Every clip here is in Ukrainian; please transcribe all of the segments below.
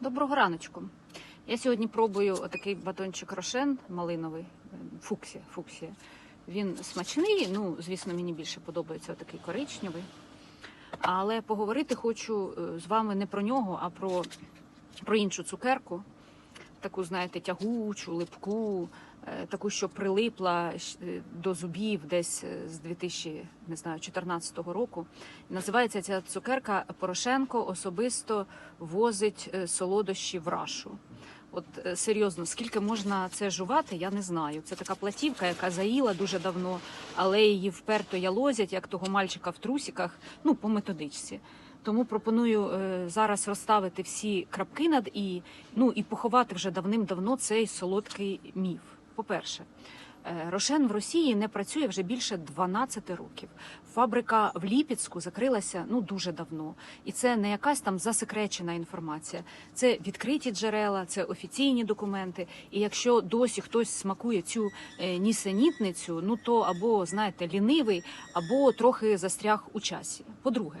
Доброго раночку. Я сьогодні пробую отакий батончик рошен малиновий, фуксія. фуксія. Він смачний, ну, звісно, мені більше подобається отакий коричневий. Але поговорити хочу е, з вами не про нього, а про, про іншу цукерку. Таку, знаєте, тягучу, липку, е, таку, що прилипла е, до зубів десь е, з 2014 року. Називається ця цукерка Порошенко особисто возить солодощі в рашу. От серйозно, скільки можна це жувати, я не знаю. Це така платівка, яка заїла дуже давно, але її вперто ялозять, як того мальчика в трусіках, ну по методичці. Тому пропоную е, зараз розставити всі крапки над і, ну і поховати вже давним-давно цей солодкий міф. По-перше, е, Рошен в Росії не працює вже більше 12 років. Фабрика в Ліпецьку закрилася ну дуже давно, і це не якась там засекречена інформація. Це відкриті джерела, це офіційні документи. І якщо досі хтось смакує цю е, нісенітницю, ну то або знаєте лінивий, або трохи застряг у часі. По-друге.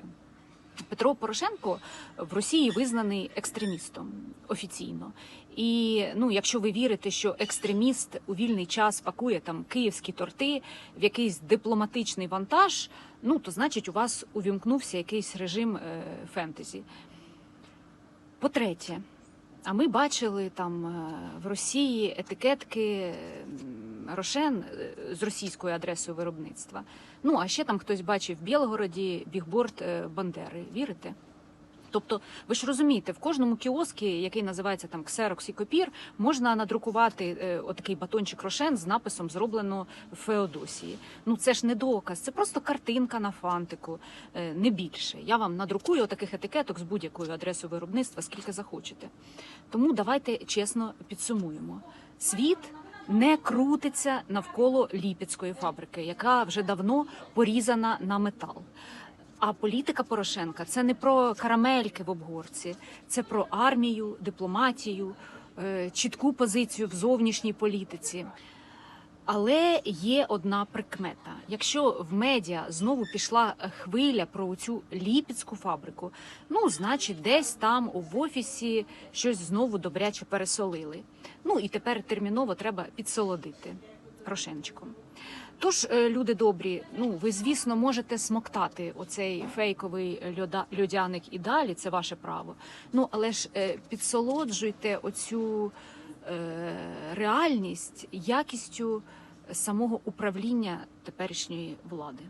Петро Порошенко в Росії визнаний екстремістом офіційно. І ну, якщо ви вірите, що екстреміст у вільний час пакує там київські торти в якийсь дипломатичний вантаж, ну то значить у вас увімкнувся якийсь режим е, фентезі. По-третє, а ми бачили там е, в Росії етикетки м, Рошен е, з російською адресою виробництва. Ну а ще там хтось бачив в Білгороді бігборд е, Бандери. Вірите? Тобто, ви ж розумієте, в кожному кіоскі, який називається там Xerox і Копір, можна надрукувати е, отакий батончик рошен з написом зроблено в Феодосії. Ну це ж не доказ, це просто картинка на фантику, е, не більше. Я вам надрукую таких етикеток з будь-якою адресою виробництва, скільки захочете. Тому давайте чесно підсумуємо. Світ не крутиться навколо Ліпецької фабрики, яка вже давно порізана на метал. А політика Порошенка це не про карамельки в обгорці, це про армію, дипломатію, е, чітку позицію в зовнішній політиці. Але є одна прикмета: якщо в медіа знову пішла хвиля про цю ліпецьку фабрику, ну значить, десь там в офісі щось знову добряче пересолили. Ну і тепер терміново треба підсолодити рошенчиком. Тож, е, люди добрі, ну ви звісно можете смоктати оцей фейковий льода, льодяник і далі, це ваше право. Ну але ж е, підсолоджуйте оцю е, реальність якістю самого управління теперішньої влади.